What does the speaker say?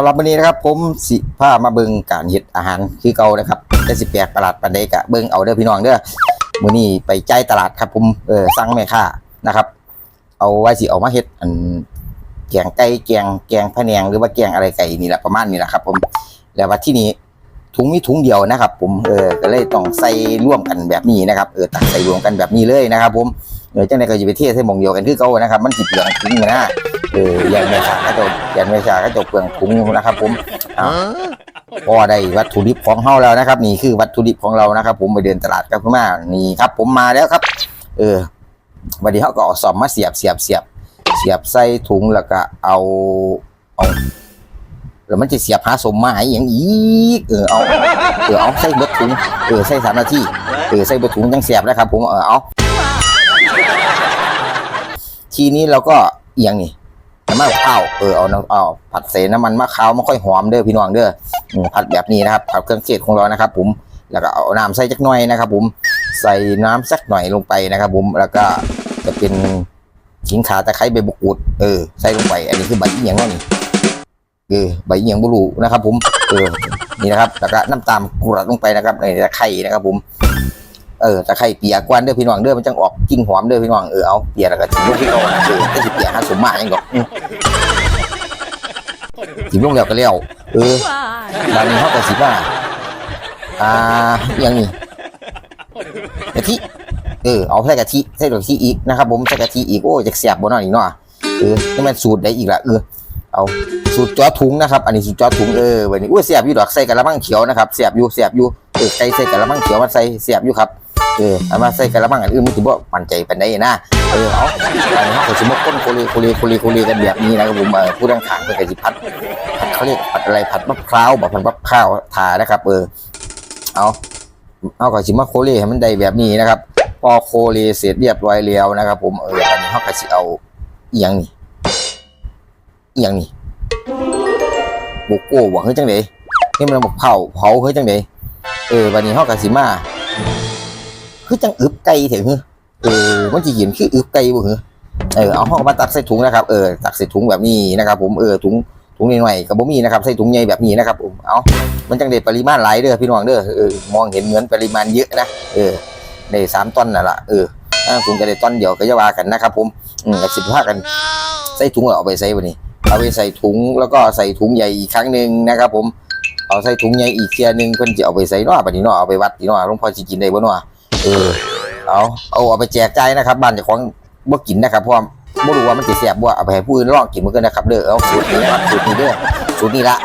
สำหรับวันนี้นะครับผมสิพามาเบิงการเฮ็ดอาหารคือเก่านะครับแต่สิแปลกประหลาดปานใดกะเบิงเอาเด้อพี่น้องเด้อมื้อนี้ไปใจตลาดครับผมเออสั่งแม่ค้านะครับ เอาไว้สิเอามาเฮ็ดอันแกงไก่แกงแกงพะแนงหรือว่าแกงอะไรไก่นี่แหละประมาณนี้แหละครับ ผมแล้วว่าที่นี้ถุงมีถุงเดียวนะครับ ผมเออก็เลยต้องใส่ร่วมกันแบบนี้นะครับเออตักใส่รวมกันแบบนี้เลยนะครับ ผมเออจังได๋ก็สิไปเทใส่หม่องเดียวกันคือเก่านะครับ มันสิเปลืองถุงนะ เออยันเมษาก็จะยันเมษาก็จะเปลืองถุงนะครับ ผมอ่าพอได้วัตถุดิบของเฮาแล้วนะครับ นี่คือวัตถุดิบของเรานะครับ ผมไปเดินตลาดกับคุณมานี่ครับ ผมมาแล้วครับ เออวันนี้เขาก็เอาซ่อมมาเสียบเสียบเสียบเสียบใส่ถุงแล้วก็เอาเอาแล้วมันจะเสียบหาสมมาให้อย่างอีกเออเอาเออเอาใส่เบิดถุงเออใส่สามนาทีเออใส่เบิดถุงจังเสียบนะครับ ผมเออเอาทีนี้เราก็เอียงนี่น้ำ มันข้าวเออเอาน้ำเอาผัดใส่น้ำมันมะขาวไม่ค่อยหอมเด้อพี่น้องเด้อผัดแบบนี้นะครับผัดเครื่องเทศของเรานะครับ ผมแล้วก็เอาน้ำใส่จักหน่อยนะครับ ผมใส่น้ำสักหน่อยลงไปนะครับ ผมแล้วก็จะเป็นขิงขาตะไคร้ใบมะกรูดเออใส่ลงไป อันนี้คือใบอีหยังวะนี่เออใบอีหยังบุรูนะครับ ผมเออนี่นะครับแล้วก็น้ำตาลกรวดลงไปนะครับในตะไคร้นะครับ ผม เออตะไครเปียกวนเด้อพี่น้องเด้อมันจังออกกลิ่นหอมเด้อพี่น้องเออเอาเปียแล้วก็ทิ้งลงที่เรานะเออก็สิเปียหาสมมาอย่างดอกอืมทิ้งลงแล้วก็แล้วเออตอนนี้เขาก็สิว่าอ่าอหยังนี่กะทิเออเอาใส่กะทิใส่ดอกทิอีกนะครับผมใส่กะทิอีกโอ้จะเสียบบ่เนาะอีกเนาะเออนี่มันสูตรได้อีกละเออเอาสูตรจอถุงนะครับ อันนี้สูตรจอถุงเออวันนี้อุ้ยเสียบอยู่ดอกใส่กะละมังเขียวนะครับเสียบอยู่เสียบอยู่เออใส่ใส่กะละมังเขียวมาใส่เสียบอยู่ครับ เออเอามาใส่กะละมังอันอื่นมันถือว่ามั่นใจปานใดนะเออเอาอันนี้เขาก็สิมาก้นโคเลโคเลโคเลโคเลกันแบบนี้นะครับผมเออผู้ดังขางเพื่อสิพัดผัดเขาเรียกผัดอะไรผัดมะพร้าวแบบผัดมะพร้าวทานะครับเออเอาเอาก็สิมาโคเลให้มันได้แบบนี้นะครับพอโคเลเสร็จเรียบร้อยแล้วนะครับ ผมเอออันนี้เขาก็สิเอาเอียงนี่อียงนี่โบโก้หวังเฮ้ยจังไดนี่มันบอกเผาเผาเฮ้ยจังไดเออวันนี้เขาก็สิมา คือจังอึบไก่เถอะฮึเออมันจะเห็นคืออึบไก่บ่ฮึเออเอาห้องมาตักใส่ถุงนะครับเออตักใส่ถุงแบบนี้นะครับ ผมเออถุงถุงหน่อยๆกับบ่มีนะครับใส่ถุงใหญ่แบบนี้นะครับผมเอามันจังได้ปริมาณหลายเด้อพี่น้องเด้อเออมองเห็นเหมือนปริมาณเยอะนะเออได้สามต้นน่ะละเออถุงก็ได้ต้นเดียวก็จะว่ากันนะครับ ผมอืมก็สิบห้ากัน ใส่ถุงเอาไปใส่วันนี้เอาไปใส่ถุงแล้วก็ใส่ถุงใหญ่อีกครั้งหนึ่งนะครับ ผมเอาใส่ถุงใหญ่อีกเทียหนึงเพิ่นจะเอาไปใส่นาะบัดนี้นาะเอาไปวัดนี่นาะหลวงพ่อสิกินได้บ่นาะ เออ เอาเอาเอาไปแจกจ่ายนะครับบ้านเจ้าของบ่กินนะครับเพราะว่าบ่รู้ว่ามันสิแซ่บบ่เอาไปให้ผู้อื่นลองกินมื้อกันนะครับเด้อเอาสูตรนี้นะครับสูตรนี้เด้อสูตรนี้ละ